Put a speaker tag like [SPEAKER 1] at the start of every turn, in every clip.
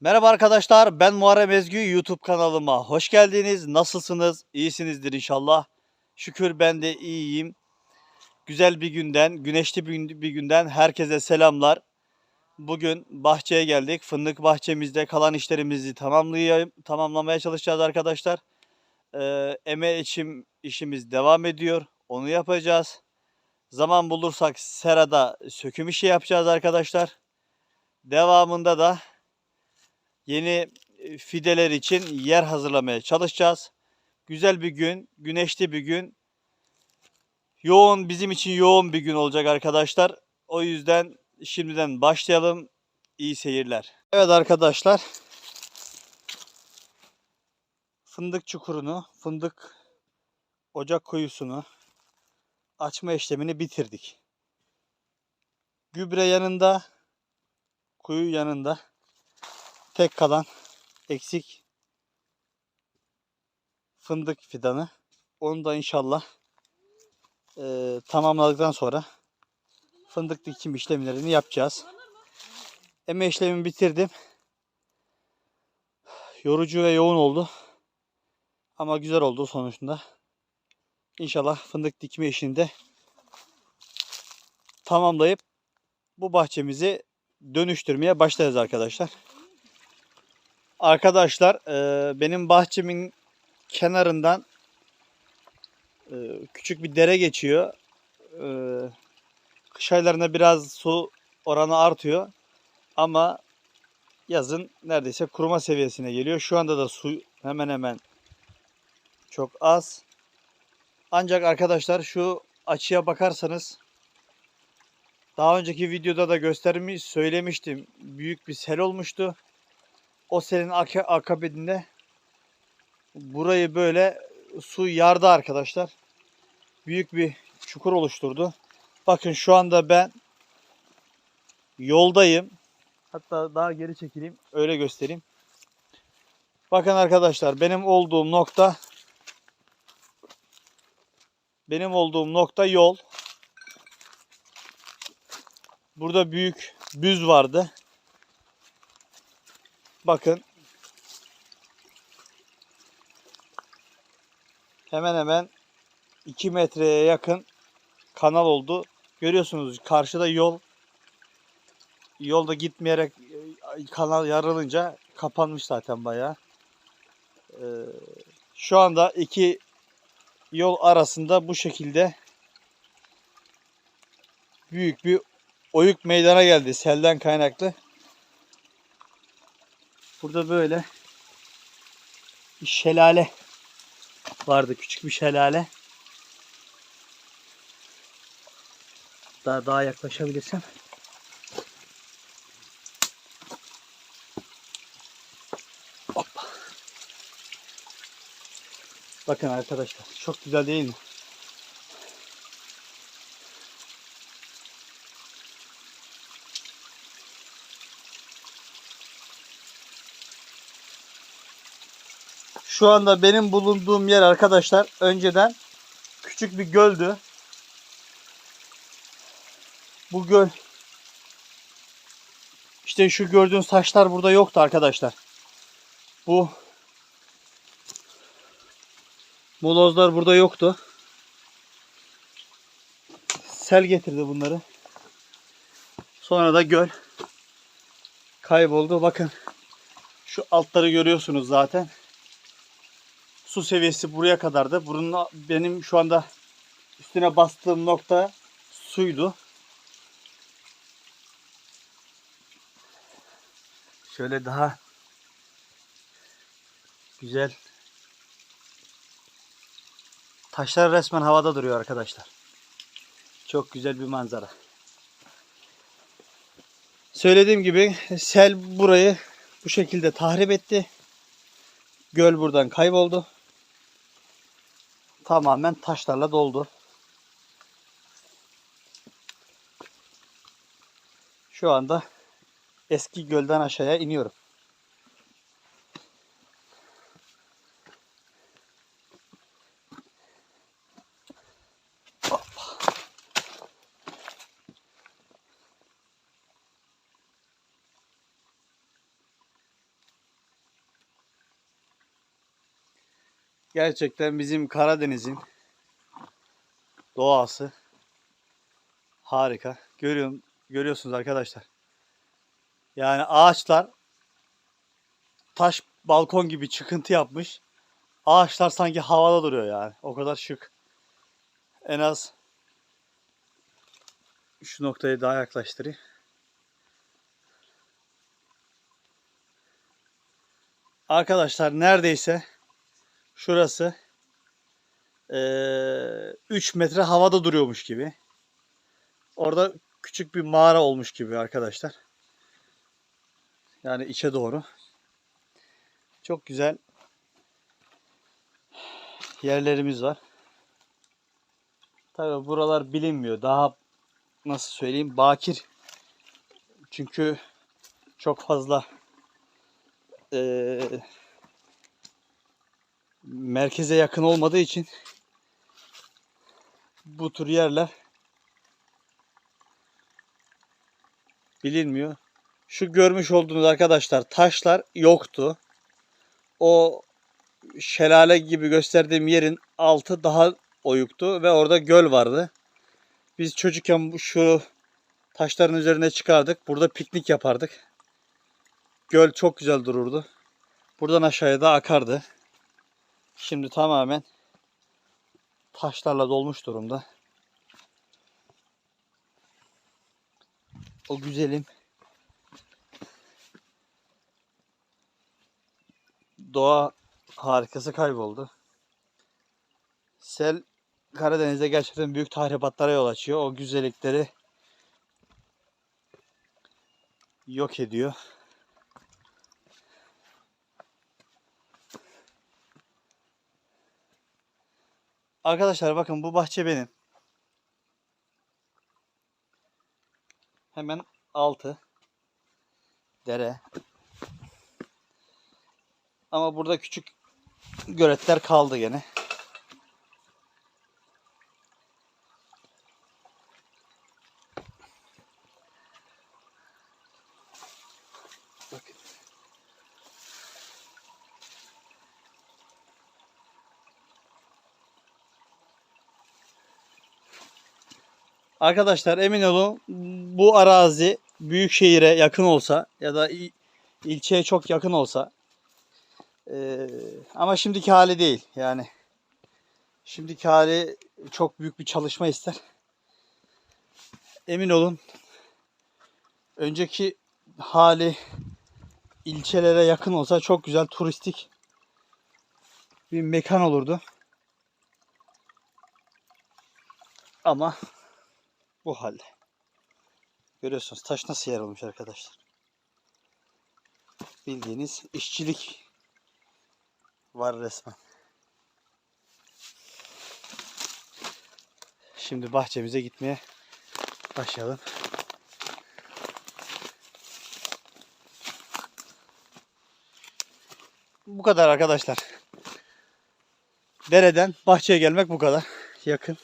[SPEAKER 1] Merhaba arkadaşlar, ben Muharrem Ezgü YouTube kanalıma hoş geldiniz. Nasılsınız? İyisinizdir inşallah. Şükür ben de iyiyim. Güzel bir günden, güneşli bir günden herkese selamlar. Bugün bahçeye geldik. Fındık bahçemizde kalan işlerimizi tamamlamaya çalışacağız arkadaşlar. Ee, eme içim işimiz devam ediyor. Onu yapacağız. Zaman bulursak serada söküm işi yapacağız arkadaşlar. Devamında da yeni e, fideler için yer hazırlamaya çalışacağız. Güzel bir gün, güneşli bir gün. Yoğun bizim için yoğun bir gün olacak arkadaşlar. O yüzden şimdiden başlayalım. İyi seyirler. Evet arkadaşlar. Fındık çukurunu, fındık ocak kuyusunu açma işlemini bitirdik. Gübre yanında, kuyu yanında tek kalan eksik fındık fidanı. Onu da inşallah eee, tamamladıktan sonra fındık dikim işlemlerini yapacağız. Eme işlemimi bitirdim. Yorucu ve yoğun oldu. Ama güzel oldu sonuçta. İnşallah fındık dikme işini de tamamlayıp bu bahçemizi dönüştürmeye başlarız arkadaşlar. Arkadaşlar e, benim bahçemin kenarından e, küçük bir dere geçiyor. E, kış aylarında biraz su oranı artıyor. Ama yazın neredeyse kuruma seviyesine geliyor. Şu anda da su hemen hemen çok az. Ancak arkadaşlar şu açıya bakarsanız daha önceki videoda da göstermiş söylemiştim. Büyük bir sel olmuştu. O selin aka- akabinde burayı böyle su yardı arkadaşlar. Büyük bir çukur oluşturdu. Bakın şu anda ben yoldayım. Hatta daha geri çekileyim. Öyle göstereyim. Bakın arkadaşlar benim olduğum nokta benim olduğum nokta yol. Burada büyük büz vardı. Bakın. Hemen hemen 2 metreye yakın kanal oldu. Görüyorsunuz karşıda yol. Yolda gitmeyerek e, kanal yarılınca kapanmış zaten bayağı. Ee, şu anda iki yol arasında bu şekilde büyük bir oyuk meydana geldi selden kaynaklı. Burada böyle bir şelale vardı. Küçük bir şelale. Daha daha yaklaşabilirsem. Hoppa. Bakın arkadaşlar çok güzel değil mi? Şu anda benim bulunduğum yer arkadaşlar önceden küçük bir göldü. Bu göl işte şu gördüğün saçlar burada yoktu arkadaşlar. Bu molozlar burada yoktu. Sel getirdi bunları. Sonra da göl kayboldu. Bakın şu altları görüyorsunuz zaten su seviyesi buraya kadardı. Bunun benim şu anda üstüne bastığım nokta suydu. Şöyle daha güzel taşlar resmen havada duruyor arkadaşlar. Çok güzel bir manzara. Söylediğim gibi sel burayı bu şekilde tahrip etti. Göl buradan kayboldu tamamen taşlarla doldu. Şu anda eski gölden aşağıya iniyorum. Gerçekten bizim Karadeniz'in doğası harika. Görüyorum, görüyorsunuz arkadaşlar. Yani ağaçlar taş balkon gibi çıkıntı yapmış. Ağaçlar sanki havada duruyor yani. O kadar şık. En az şu noktayı daha yaklaştırayım. Arkadaşlar neredeyse şurası eee 3 metre havada duruyormuş gibi. Orada küçük bir mağara olmuş gibi arkadaşlar. Yani içe doğru. Çok güzel yerlerimiz var. Tabii buralar bilinmiyor. Daha nasıl söyleyeyim bakir. Çünkü çok fazla eee, merkeze yakın olmadığı için bu tür yerler bilinmiyor. Şu görmüş olduğunuz arkadaşlar taşlar yoktu. O şelale gibi gösterdiğim yerin altı daha oyuktu ve orada göl vardı. Biz çocukken şu taşların üzerine çıkardık. Burada piknik yapardık. Göl çok güzel dururdu. Buradan aşağıya da akardı. Şimdi tamamen taşlarla dolmuş durumda. O güzelim doğa harikası kayboldu. Sel Karadeniz'de gerçekten büyük tahribatlara yol açıyor. O güzellikleri yok ediyor. Arkadaşlar bakın bu bahçe benim. Hemen altı dere. Ama burada küçük göletler kaldı gene. Arkadaşlar emin olun bu arazi büyük şehire yakın olsa ya da il- ilçeye çok yakın olsa ee, ama şimdiki hali değil yani. Şimdiki hali çok büyük bir çalışma ister. Emin olun önceki hali ilçelere yakın olsa çok güzel turistik bir mekan olurdu. Ama bu halde. Görüyorsunuz taş nasıl yer olmuş arkadaşlar. Bildiğiniz işçilik var resmen. Şimdi bahçemize gitmeye başlayalım. Bu kadar arkadaşlar. Dereden bahçeye gelmek bu kadar. Yakın.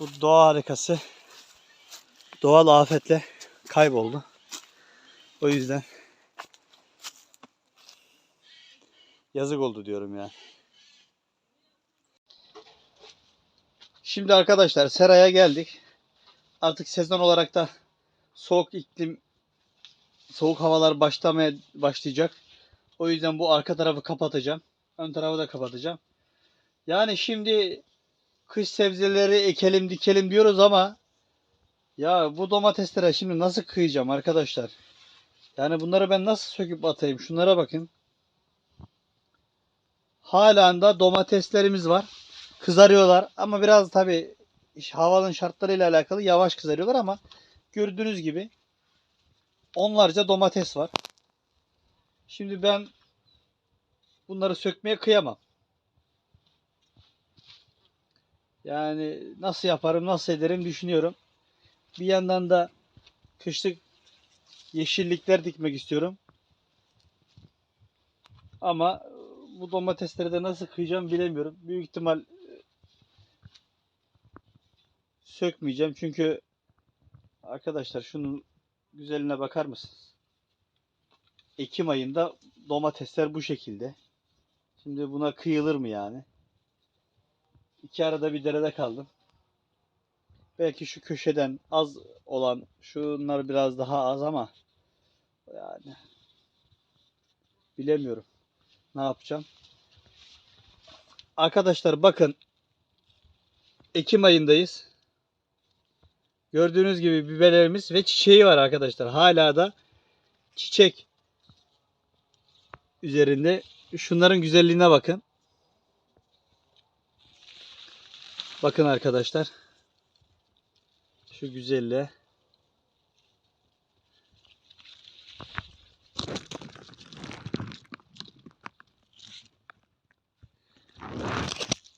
[SPEAKER 1] Bu doğa harikası doğal afetle kayboldu. O yüzden yazık oldu diyorum yani. Şimdi arkadaşlar seraya geldik. Artık sezon olarak da soğuk iklim soğuk havalar başlamaya başlayacak. O yüzden bu arka tarafı kapatacağım. Ön tarafı da kapatacağım. Yani şimdi kış sebzeleri ekelim dikelim diyoruz ama ya bu domateslere şimdi nasıl kıyacağım arkadaşlar? Yani bunları ben nasıl söküp atayım? Şunlara bakın. Halen da domateslerimiz var. Kızarıyorlar ama biraz tabi havanın şartlarıyla alakalı yavaş kızarıyorlar ama gördüğünüz gibi onlarca domates var. Şimdi ben bunları sökmeye kıyamam. Yani nasıl yaparım, nasıl ederim düşünüyorum. Bir yandan da kışlık yeşillikler dikmek istiyorum. Ama bu domatesleri de nasıl kıyacağım bilemiyorum. Büyük ihtimal e, sökmeyeceğim. Çünkü arkadaşlar şunun güzeline bakar mısınız? Ekim ayında domatesler bu şekilde. Şimdi buna kıyılır mı yani? İki arada bir derede kaldım. Belki şu köşeden az olan şunlar biraz daha az ama yani bilemiyorum. Ne yapacağım? Arkadaşlar bakın Ekim ayındayız. Gördüğünüz gibi biberlerimiz ve çiçeği var arkadaşlar. Hala da çiçek üzerinde. Şunların güzelliğine bakın. Bakın arkadaşlar. Şu güzelliğe.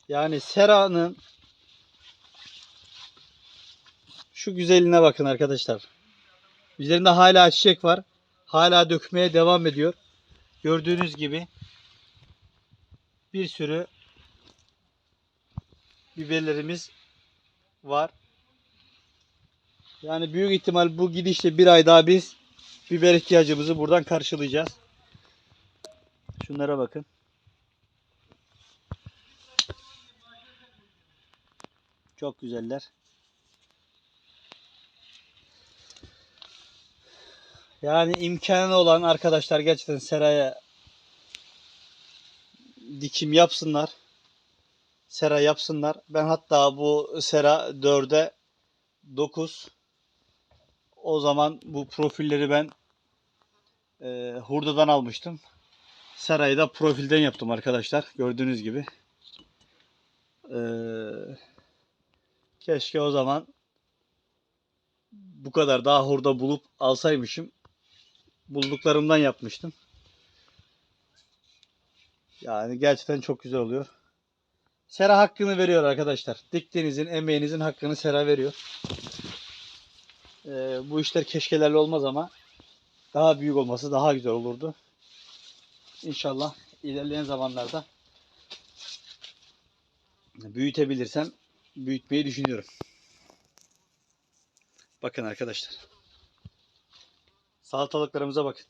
[SPEAKER 1] Yani seranın şu güzelliğine bakın arkadaşlar. Üzerinde hala çiçek var. Hala dökmeye devam ediyor. Gördüğünüz gibi bir sürü biberlerimiz var. Yani büyük ihtimal bu gidişle bir ay daha biz biber ihtiyacımızı buradan karşılayacağız. Şunlara bakın. Çok güzeller. Yani imkanı olan arkadaşlar gerçekten seraya dikim yapsınlar. Sera yapsınlar. Ben hatta bu sera 4'e 9 o zaman bu profilleri ben e, hurdadan almıştım. Serayı da profilden yaptım arkadaşlar. Gördüğünüz gibi. E, keşke o zaman bu kadar daha hurda bulup alsaymışım. Bulduklarımdan yapmıştım. Yani gerçekten çok güzel oluyor. Sera hakkını veriyor arkadaşlar. Diktiğinizin, emeğinizin hakkını Sera veriyor. Ee, bu işler keşkelerle olmaz ama daha büyük olması daha güzel olurdu. İnşallah ilerleyen zamanlarda büyütebilirsem büyütmeyi düşünüyorum. Bakın arkadaşlar. Salatalıklarımıza bakın.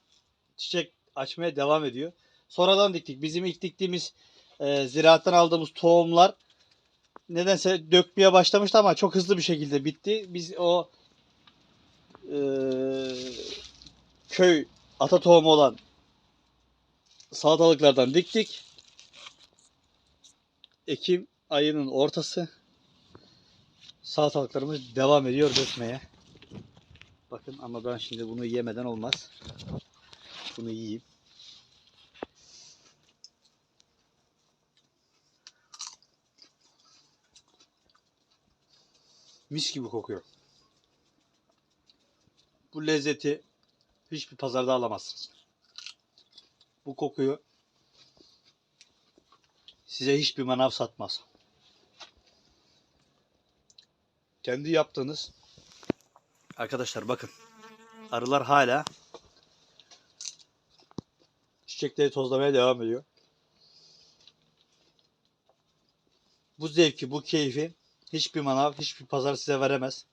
[SPEAKER 1] Çiçek açmaya devam ediyor. Sonradan diktik. Bizim ilk diktiğimiz e, ziraattan aldığımız tohumlar nedense dökmeye başlamıştı ama çok hızlı bir şekilde bitti. Biz o e, köy ata tohumu olan salatalıklardan diktik. Ekim ayının ortası salatalıklarımız devam ediyor dökmeye. Bakın ama ben şimdi bunu yemeden olmaz. Bunu yiyeyim. Mis gibi kokuyor. Bu lezzeti hiçbir pazarda alamazsınız. Bu kokuyu size hiçbir manav satmaz. Kendi yaptığınız Arkadaşlar bakın. Arılar hala çiçekleri tozlamaya devam ediyor. Bu zevki, bu keyfi hiçbir manav, hiçbir pazar size veremez.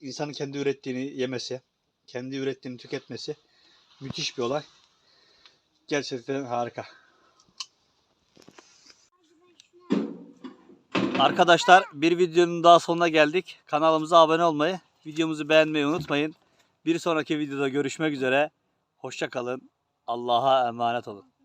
[SPEAKER 1] İnsanın kendi ürettiğini yemesi, kendi ürettiğini tüketmesi müthiş bir olay. Gerçekten harika. Arkadaşlar bir videonun daha sonuna geldik. Kanalımıza abone olmayı, videomuzu beğenmeyi unutmayın. Bir sonraki videoda görüşmek üzere. Hoşça kalın. Allah'a emanet olun.